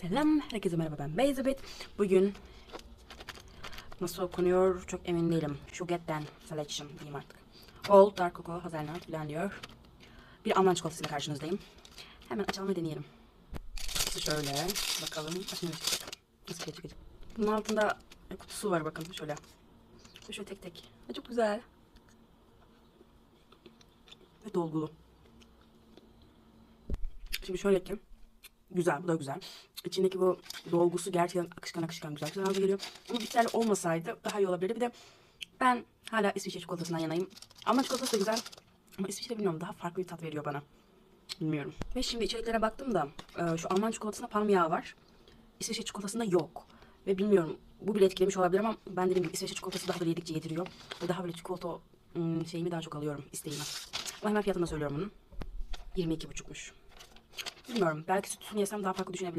Selam, herkese merhaba ben Beyzabet. Bugün nasıl okunuyor çok emin değilim. Sugar'den Selection diyeyim artık. Old Dark Cocoa Hazelnut falan diyor. Bir Alman çikolatasıyla karşınızdayım. Hemen açalım ve deneyelim. Şöyle. Bakalım. Açın Nasıl şey çıkacak. Bunun altında kutusu var bakın şöyle. Şöyle tek tek. Çok güzel. Ve dolgulu. Şimdi şöyle ki güzel bu da güzel. İçindeki bu dolgusu gerçekten akışkan akışkan güzel güzel geliyor. Ama bitterli olmasaydı daha iyi olabilirdi. Bir de ben hala İsviçre çikolatasından yanayım. Ama çikolatası da güzel. Ama İsviçre bilmiyorum daha farklı bir tat veriyor bana. Bilmiyorum. Ve şimdi içeriklere baktım da e, şu Alman çikolatasında palm yağı var. İsviçre çikolatasında yok. Ve bilmiyorum bu bile etkilemiş olabilir ama ben dediğim gibi İsviçre çikolatası daha böyle yedikçe yediriyor. Ve daha böyle çikolata şeyimi daha çok alıyorum isteğimi. Ama hemen fiyatını söylüyorum bunun. 22,5'muş. Bilmiyorum. Belki sütünü yesem daha farklı düşünebilirim.